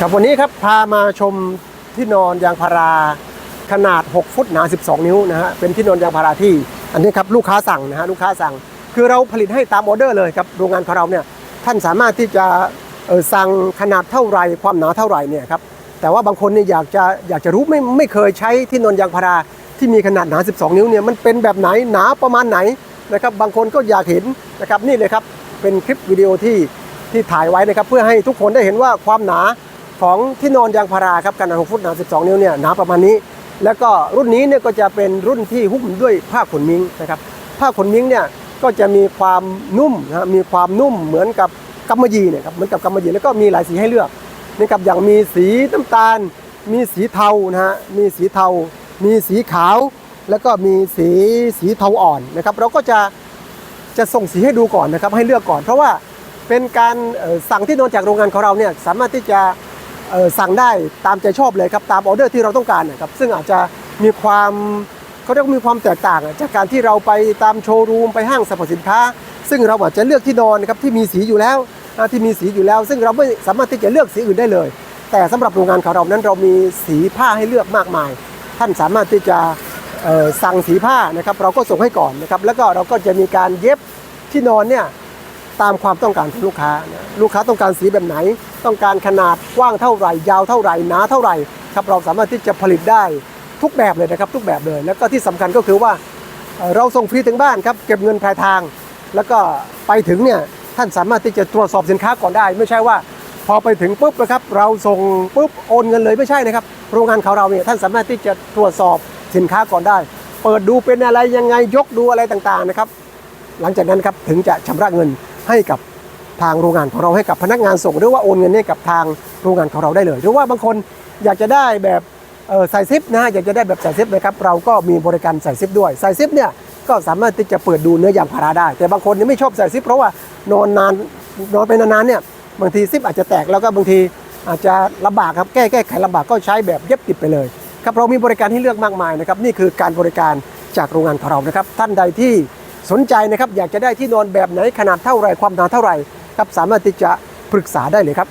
ครับวันนี้ครับพามาชมที่นอนยางพาราขนาด 6 ฟุตหนา 12 นิ้วนะฮะเป็นที่นอนยางพาราที่ อันนี้ครับลูกค้าสั่งนะฮะลูกค้าสั่ง คือเราผลิตให้ตามออเดอร์เลยครับโรงงานของเราเนี่ยท่านสามารถที่จะสั่งขนาดเท่าไรความหนาเท่าไรเนี่ยครับแต่ว่าบางคนเนี่ยอยากจะอยากจะรู้ไม่ไม่เคยใช้ที่นอนยางพาราที่มีขนาดหนา 12 นิ้วเนี่ยมันเป็นแบบไหนหนาประมาณไหนนะครับบางคนก็อยากเห็นนะครับนี่เลยครับเป็นคลิปวิดีโอที่ที่ถ่ายไว้นะครับเพื่อให้ทุกคนได้เห็นว่าความหนา ของที่นอนยางพาราครับขนาด 6 ฟุตหนา 12 นิ้วเนี่ยหนาประมาณนี้ แล้วก็รุ่นนี้เนี่ยก็จะเป็นรุ่นที่หุ้มด้วยผ้าขนมิงนะครับผ้าขนมิงเนี่ยก็จะมีความนุ่มนะฮะมีความนุ่มเหมือนกับกำมะหยี่เนี่ยครับเหมือนกับกำมะหยี่แล้วก็มีหลายสีให้เลือกนะครับอย่างมีสีน้ำตาล มีสีเทานะฮะมีสีเทา มีสีขาว แล้วก็มีสีสีเทาอ่อนนะครับเราก็จะจะส่งสีให้ดูก่อนนะครับให้เลือกก่อน เพราะว่าเป็นการสั่งที่นอนจากโรงงานของเราเนี่ยสามารถที่จะ สั่งได้ตามใจชอบเลยครับตามออเดอร์ที่เราต้องการนะครับซึ่งอาจจะมีความเขาเรียกว่ามีความแตกต่าง จากการที่เราไปตามโชว์รูมไปห้างสรรพสินค้า ซึ่งเราอาจจะเลือกที่นอนนะครับที่มีสีอยู่แล้วที่มีสีอยู่แล้ว ซึ่งเราไม่สามารถที่จะเลือกสีอื่นได้เลย แต่สำหรับโรงงานของเรานั้นเรามีสีผ้าให้เลือกมากมาย ท่านสามารถที่จะสั่งสีผ้านะครับเราก็ส่งให้ก่อนนะครับแล้วก็เราก็จะมีการเย็บที่นอนเนี่ย ตามความต้องการของลูกค้านะลูกค้าต้องการสีแบบไหน ต้องการขนาดกว้างเท่าไหร่ ยาวเท่าไหร่หนาเท่าไหร่ครับเราสามารถที่จะผลิตได้ทุกแบบเลยนะครับทุกแบบเลย แล้วก็ที่สำคัญก็คือว่าเอ่อเราส่งฟรีถึงบ้านครับเก็บเงินปลายทาง แล้วก็ไปถึงเนี่ยท่านสามารถที่จะตรวจสอบสินค้าก่อนได้ ไม่ใช่ว่า พอไปถึงปุ๊บนะครับเราส่งปุ๊บโอนเงินเลยไม่ใช่นะครับโรงงานของเราเนี่ยท่านสามารถที่จะตรวจสอบสินค้าก่อนได้ เปิดดูเป็นอะไรยังไงยกดูอะไรต่างๆนะครับ หลังจากนั้นครับถึงจะชำระเงิน ให้กับทางโรงงานของเราให้กับพนักงานส่ง หรือว่าโอนเงินให้กับทางโรงงานของเราได้เลย หรือว่าบางคนอยากจะได้แบบใส่ซิปนะอยากจะได้แบบใส่ซิปนะครับเราก็มีบริการใส่ซิปด้วยใส่ซิปเนี่ยก็สามารถที่จะเปิดดูเนื้อยางพาราได้ แต่บางคนเนี่ยไม่ชอบใส่ซิปเพราะว่านอนนานนอนไปนานๆเนี่ยบางทีซิปอาจจะแตกแล้วก็บางทีอาจจะลำบากครับแก้แก้ไขลำบากก็ใช้แบบเย็บติดไปเลยครับเรามีบริการให้เลือกมากมายนะครับนี่คือการบริการจากโรงงานของเรานะครับท่านใดที่ สนใจนะครับอยากจะได้ที่นอนแบบไหนขนาดเท่าไรความหนาเท่าไรครับสามารถที่จะปรึกษาได้เลยครับ